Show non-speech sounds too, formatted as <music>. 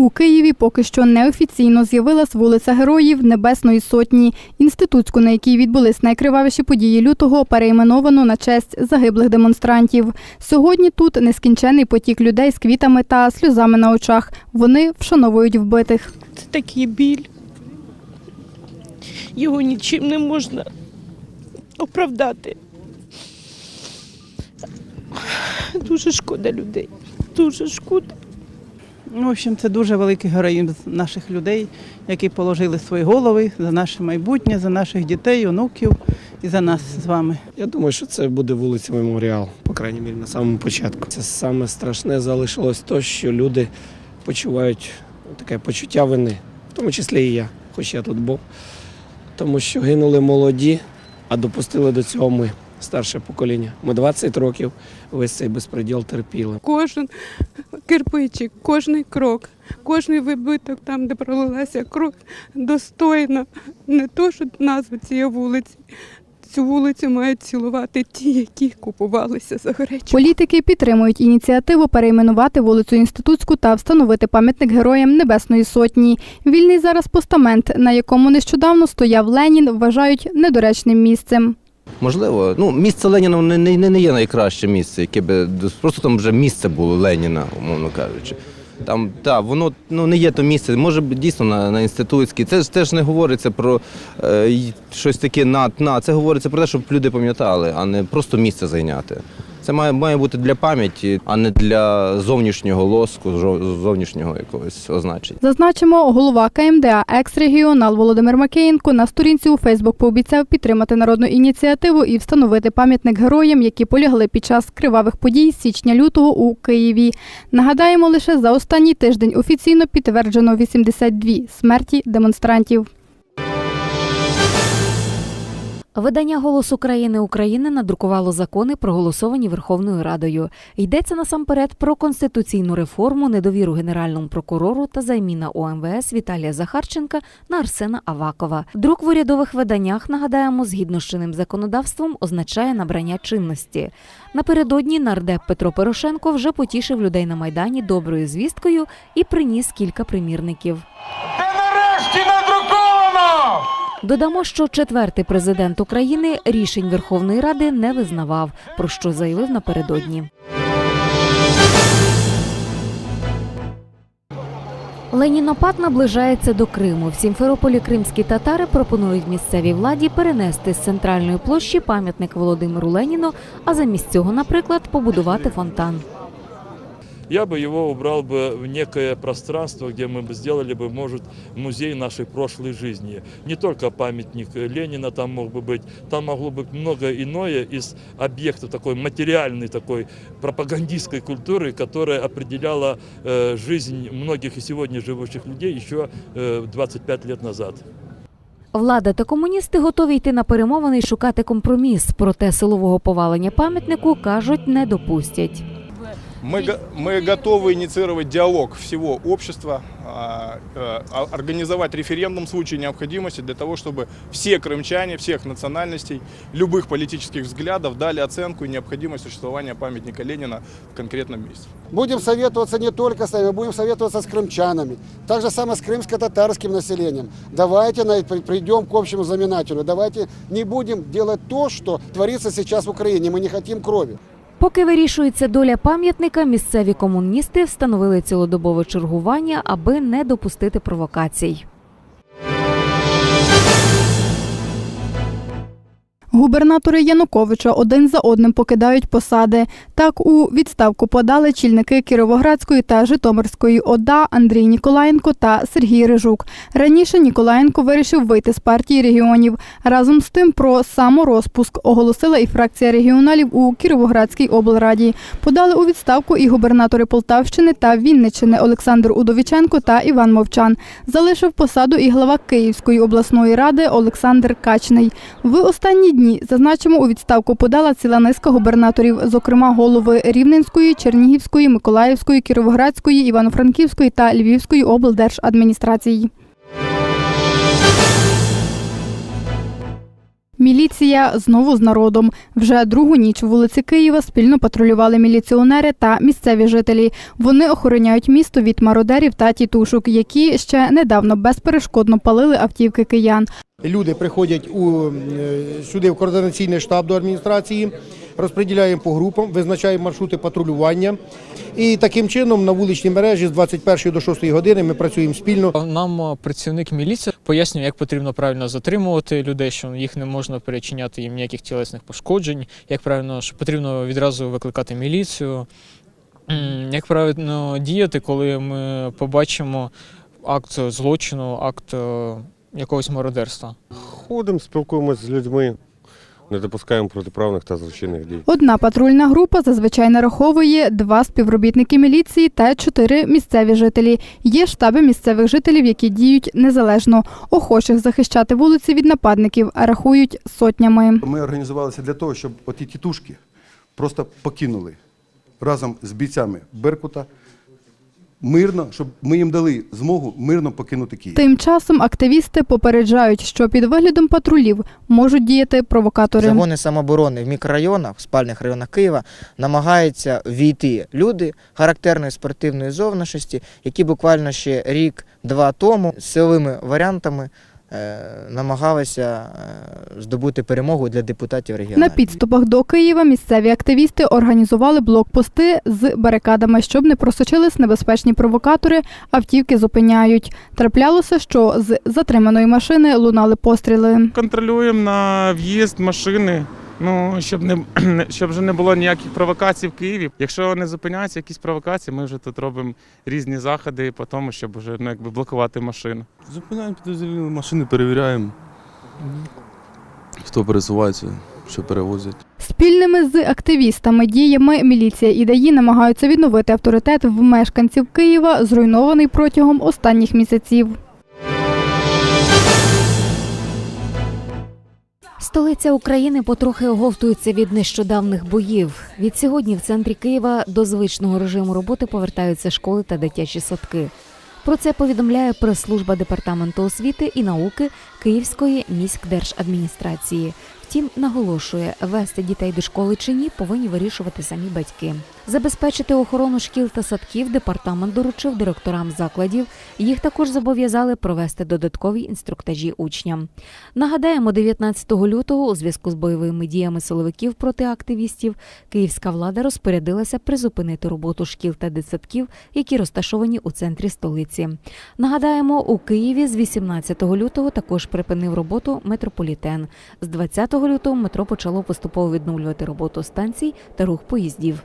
У Києві поки що неофіційно з'явилась вулиця Героїв Небесної Сотні. Інститутську, на якій відбулись найкривавіші події лютого, перейменовано на честь загиблих демонстрантів. Сьогодні тут нескінчений потік людей з квітами та сльозами на очах. Вони вшановують вбитих. Це такий біль. Його нічим не можна оправдати. Дуже шкода людей. Дуже шкода. Ну, В общем, це дуже великий героїзм наших людей, які положили свої голови за наше майбутнє, за наших дітей, онуків і за нас з вами. Я думаю, що це буде вулиця Меморіал, по крайній мірі, на самому початку. Це саме страшне залишилось то, що люди почувають таке почуття вини, в тому числі і я, хоч я тут був. Тому що гинули молоді, а допустили до цього ми, старше покоління. Ми 20 років весь цей безпреділ терпіли. кожен кирпичик, кожний крок, кожний вибиток там, де пролилася кров, достойно не то, що назви цієї вулиці. Цю вулицю мають цілувати ті, які купувалися за гречку. Політики підтримують ініціативу перейменувати вулицю Інститутську та встановити пам'ятник героям Небесної Сотні. Вільний зараз постамент, на якому нещодавно стояв Ленін, вважають недоречним місцем. Можливо, ну місце Леніна не, не, не є найкраще місце, яке би просто там вже місце було Леніна, умовно кажучи. Там так, воно ну не є то місце. Може дійсно на, на інститутській. Це ж теж не говориться про е, щось таке на, на. Це говориться про те, щоб люди пам'ятали, а не просто місце зайняти. Це має, має бути для пам'яті, а не для зовнішнього лоску, зовнішнього якогось означення. Зазначимо, голова КМДА екс-регіонал Володимир Макеєнко на сторінці у Фейсбук пообіцяв підтримати народну ініціативу і встановити пам'ятник героям, які полягли під час кривавих подій січня-лютого у Києві. Нагадаємо, лише за останній тиждень офіційно підтверджено 82 смерті демонстрантів. Видання Голос України України надрукувало закони, проголосовані Верховною Радою. Йдеться насамперед про конституційну реформу, недовіру генеральному прокурору та заміна ОМВС Віталія Захарченка на Арсена Авакова. Друк в урядових виданнях, нагадаємо, згідно з чинним законодавством, означає набрання чинності. Напередодні нардеп Петро Порошенко вже потішив людей на майдані доброю звісткою і приніс кілька примірників. Додамо, що четвертий президент України рішень Верховної Ради не визнавав, про що заявив напередодні. Ленінопад наближається до Криму. В Сімферополі кримські татари пропонують місцевій владі перенести з центральної площі пам'ятник Володимиру Леніну, а замість цього, наприклад, побудувати фонтан Я бы его убрал бы в некое пространство, где мы бы сделали бы, может, музей нашей прошлой жизни. Не только памятник Ленина там мог бы быть, там могло быть много иное из объектов такой материальной такой пропагандистской культуры, которая определяла э, жизнь многих и сегодня живущих людей еще э, 25 лет назад. Влада та комуністи готові йти на перемовини і шукати компроміс. Проте силового повалення пам'ятнику кажуть не допустять. Мы, мы готовы инициировать диалог всего общества, а, э, а, организовать референдум в случае необходимости для того, чтобы все крымчане, всех национальностей, любых политических взглядов дали оценку и необходимость существования памятника Ленина в конкретном месте. Будем советоваться не только с нами, будем советоваться с крымчанами. Так же самое с крымско-татарским населением. Давайте придем к общему знаменателю. Давайте не будем делать то, что творится сейчас в Украине. Мы не хотим крови. Поки вирішується доля пам'ятника, місцеві комуністи встановили цілодобове чергування, аби не допустити провокацій. Губернатори Януковича один за одним покидають посади. Так у відставку подали чільники Кіровоградської та Житомирської ОДА Андрій Ніколаєнко та Сергій Рижук. Раніше Ніколаєнко вирішив вийти з партії регіонів. Разом з тим про саморозпуск оголосила і фракція регіоналів у Кіровоградській облраді. Подали у відставку і губернатори Полтавщини та Вінниччини Олександр Удовіченко та Іван Мовчан. Залишив посаду і глава Київської обласної ради Олександр Качний. В останні дні зазначимо у відставку подала ціла низка губернаторів, зокрема голови Рівненської, Чернігівської, Миколаївської, Кіровоградської, Івано-Франківської та Львівської облдержадміністрації. Міліція знову з народом. Вже другу ніч вулиці Києва спільно патрулювали міліціонери та місцеві жителі. Вони охороняють місто від мародерів та тітушок, які ще недавно безперешкодно палили автівки киян. Люди приходять у, е, сюди в координаційний штаб до адміністрації, розподіляємо по групам, визначаємо маршрути патрулювання. І таким чином на вуличній мережі з 21 до 6 години ми працюємо спільно. Нам е, працівник міліції пояснює, як потрібно правильно затримувати людей, що їх не можна перечиняти їм ніяких тілесних пошкоджень, як правильно, що потрібно відразу викликати міліцію, як правильно діяти, коли ми побачимо акт злочину, акт е, якогось мародерства. Ходимо, спілкуємося з людьми, не допускаємо протиправних та злочинних дій. Одна патрульна група зазвичай нараховує два співробітники міліції та чотири місцеві жителі. Є штаби місцевих жителів, які діють незалежно. Охочих захищати вулиці від нападників рахують сотнями. Ми організувалися для того, щоб оті тітушки просто покинули разом з бійцями Беркута мирно, щоб ми їм дали змогу мирно покинути Київ. Тим часом активісти попереджають, що під виглядом патрулів можуть діяти провокатори. Загони самоборони в мікрорайонах, в спальних районах Києва намагаються війти люди характерної спортивної зовнішності, які буквально ще рік-два тому з силовими варіантами намагалися е, здобути перемогу для депутатів регіону. На підступах до Києва місцеві активісти організували блокпости з барикадами, щоб не просочились небезпечні провокатори. Автівки зупиняють. Траплялося, що з затриманої машини лунали постріли. Контролюємо на в'їзд машини. Ну щоб <clears throat> не щоб вже не було ніяких провокацій в Києві. Якщо не зупиняються якісь провокації, ми вже тут робимо різні заходи по тому, щоб вже ну, якби блокувати машину. Зупиняємо підозрілі машини, перевіряємо, хто пересувається, що перевозять. Спільними з активістами діями міліція і ДАІ намагаються відновити авторитет в мешканців Києва, зруйнований протягом останніх місяців. Столиця України потрохи оговтується від нещодавних боїв. Від сьогодні в центрі Києва до звичного режиму роботи повертаються школи та дитячі садки. Про це повідомляє прес-служба департаменту освіти і науки Київської міськдержадміністрації. Втім, наголошує, вести дітей до школи чи ні повинні вирішувати самі батьки. Забезпечити охорону шкіл та садків департамент доручив директорам закладів. Їх також зобов'язали провести додаткові інструктажі учням. Нагадаємо, 19 лютого у зв'язку з бойовими діями силовиків проти активістів київська влада розпорядилася призупинити роботу шкіл та дитсадків, які розташовані у центрі столиці. Нагадаємо, у Києві з 18 лютого також припинив роботу метрополітен. З 20 лютого метро почало поступово відновлювати роботу станцій та рух поїздів.